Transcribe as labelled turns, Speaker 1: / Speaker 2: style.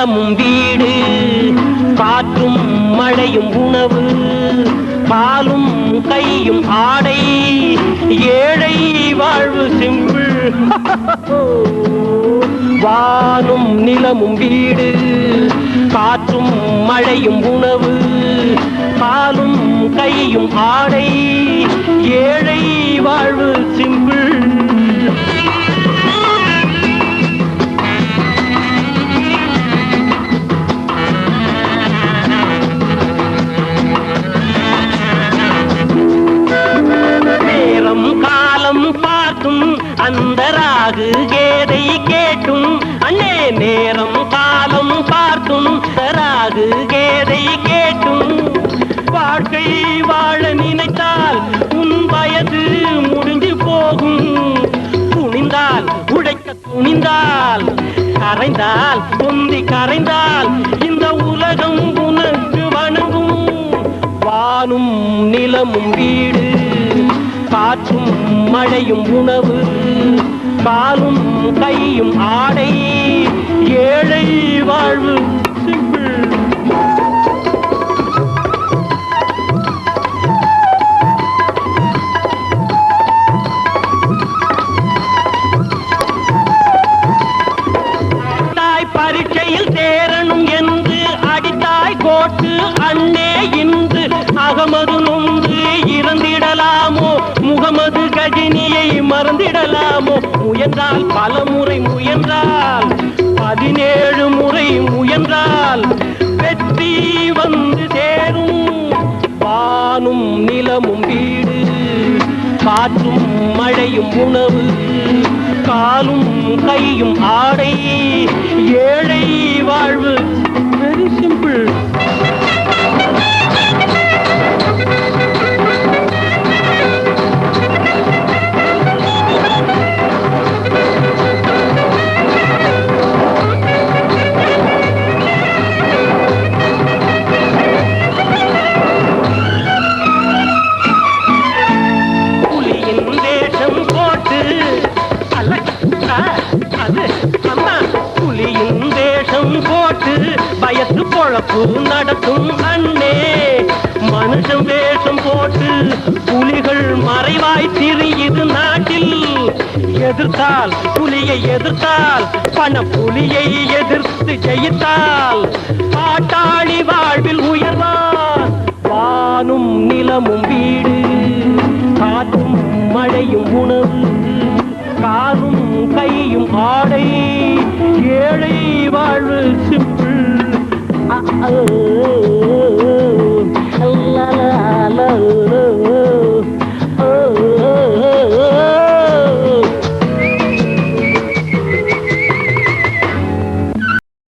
Speaker 1: நிலமும் வீடு காற்றும் மழையும் உணவு பாலும் கையும் ஆடை ஏழை வாழ்வு சிம்பிள். வானும் நிலமும் வீடு காற்றும் மழையும் உணவு பாலும் கையும் ஆடை ஏழை வாழ்வு சிம்பிள். அது கேதை கேட்டும். அண்ணே நேரம் காலம் பார்த்தும் தராது ராகு கேதை கேட்டும். வாழ்க்கை வாழ நினைத்தால் உன் வயது முடிஞ்சு போகும். துணிந்தால் உழைக்க துணிந்தால் கரைந்தால் பொந்தி கரைந்தால் இந்த உலகம் உனக்கு வணங்கும். வானும் நிலமும் வீடு காற்றும் மழையும் உணவு. காலும் கையும் ஆடை. ஏழை வாழ்வு முயன்றால் பல முறை முயன்றால் பதினேழு முறை முயன்றால் வெற்றி வந்து சேரும். வானும் நிலமும் வீடு காற்றும் மழையும் உணவு காலும் கையும் ஆடை ஏழை வாழ்வு. வெரி சிம்பிள் அம்மா புலியின் வேஷம் போட்டு பயத்து பொழப்பு நடத்தும் அண்ணே. மனுஷன் வேஷம் போட்டு புலிகள் மறைவாய் திரியுது நாட்டில். எதிர்த்தால் புலியை எதிர்த்தால் பண புலியை எதிர்த்து ஜெயித்தால். பாட்டாளி வாழ்வில் உயர்வான் வானும் நிலமும் வீடு காற்றும் மழையும் உணவு. ஆடை ஏழை வாழ்வு சிம்பிள்